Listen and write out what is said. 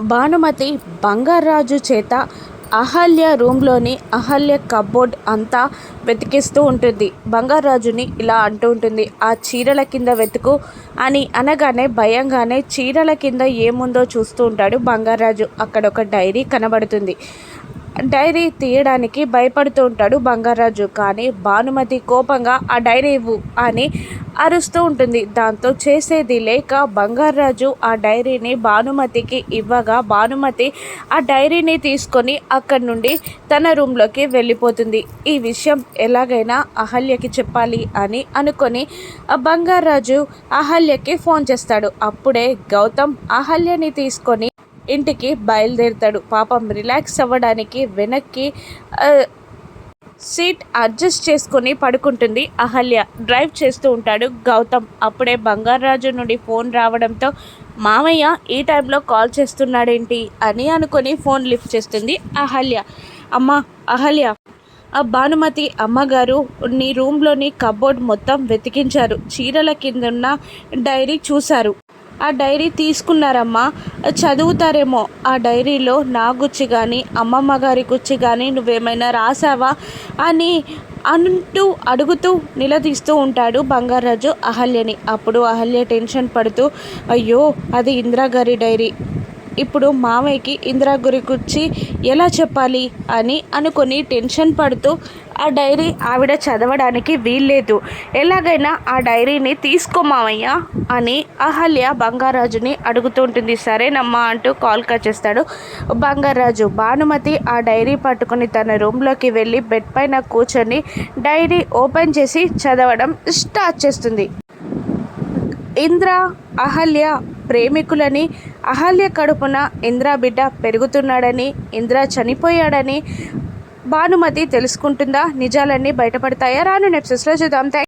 భానుమతి బంగారాజు చేత అహల్య రూమ్లోని అహల్య కబోర్డ్ అంతా వెతికిస్తూ ఉంటుంది. బంగారాజుని ఇలా అంటూ ఉంటుంది ఆ చీరల కింద వెతుకు అని అనగానే భయంగానే చీరల కింద ఏముందో చూస్తూ ఉంటాడు బంగారాజు. అక్కడ ఒక డైరీ కనబడుతుంది. డైరీ తీయడానికి భయపడుతూ ఉంటాడు బంగారాజు. కానీ భానుమతి కోపంగా ఆ డైరీ ఇవ్వు అని అరుస్తూ ఉంటుంది. దాంతో చేసేది లేక బంగారాజు ఆ డైరీని భానుమతికి ఇవ్వగా భానుమతి ఆ డైరీని తీసుకొని అక్కడి నుండి తన రూమ్లోకి వెళ్ళిపోతుంది. ఈ విషయం ఎలాగైనా అహల్యకి చెప్పాలి అని అనుకొని ఆ బంగారాజు అహల్యకి ఫోన్ చేస్తాడు. అప్పుడే గౌతమ్ అహల్యని తీసుకొని ఇంటికి బయలుదేరుతాడు. పాపం రిలాక్స్ అవ్వడానికి వెనక్కి సీట్ అడ్జస్ట్ చేసుకొని పడుకుంటుంది అహల్య. డ్రైవ్ చేస్తూ ఉంటాడు గౌతమ్. అప్పుడే బంగారాజు నుండి ఫోన్ రావడంతో మామయ్య ఈ టైంలో కాల్ చేస్తున్నాడేంటి? అని అనుకొని ఫోన్ లిఫ్ట్ చేస్తుంది అహల్య. అమ్మ అహల్య ఆ భానుమతి అమ్మగారు నీ రూమ్లోని కబోర్డ్ మొత్తం వెతికించారు. చీరల కిందన్న డైరీ చూశారు. ఆ డైరీ తీసుకున్నారమ్మా. చదువుతారేమో. ఆ డైరీలో నా గుచ్చి కానీ అమ్మమ్మ గారి గుచ్చి కానీ నువ్వేమైనా రాసావా? అని అంటూ అడుగుతూ నిలదీస్తూ ఉంటాడు బంగారాజు అహల్యని. అప్పుడు అహల్య టెన్షన్ పడుతూ అయ్యో అది ఇందిరాగారి డైరీ. ఇప్పుడు మామయ్యకి ఇందిరా గురి గురించి ఎలా చెప్పాలి అని అనుకొని టెన్షన్ పడుతూ ఆ డైరీ ఆవిడ చదవడానికి వీల్లేదు. ఎలాగైనా ఆ డైరీని తీసుకో మామయ్య అని అహల్య బంగారాజుని అడుగుతూ ఉంటుంది. సరేనమ్మా అంటూ కాల్ కట్ చేస్తాడు బంగారాజు. భానుమతి ఆ డైరీ పట్టుకొని తన రూమ్లోకి వెళ్ళి బెడ్ పైన కూర్చొని డైరీ ఓపెన్ చేసి చదవడం స్టార్ట్ చేస్తుంది. ఇంద్ర అహల్య ప్రేమికులని అహల్య కడుపున ఇంద్ర బిడ్డ పెరుగుతున్నాడని ఇంద్ర చనిపోయాడని భానుమతి తెలుసుకుంటుందా? నిజాలన్నీ బయటపడతాయా? రాను నెప్సెస్లో చూద్దాం.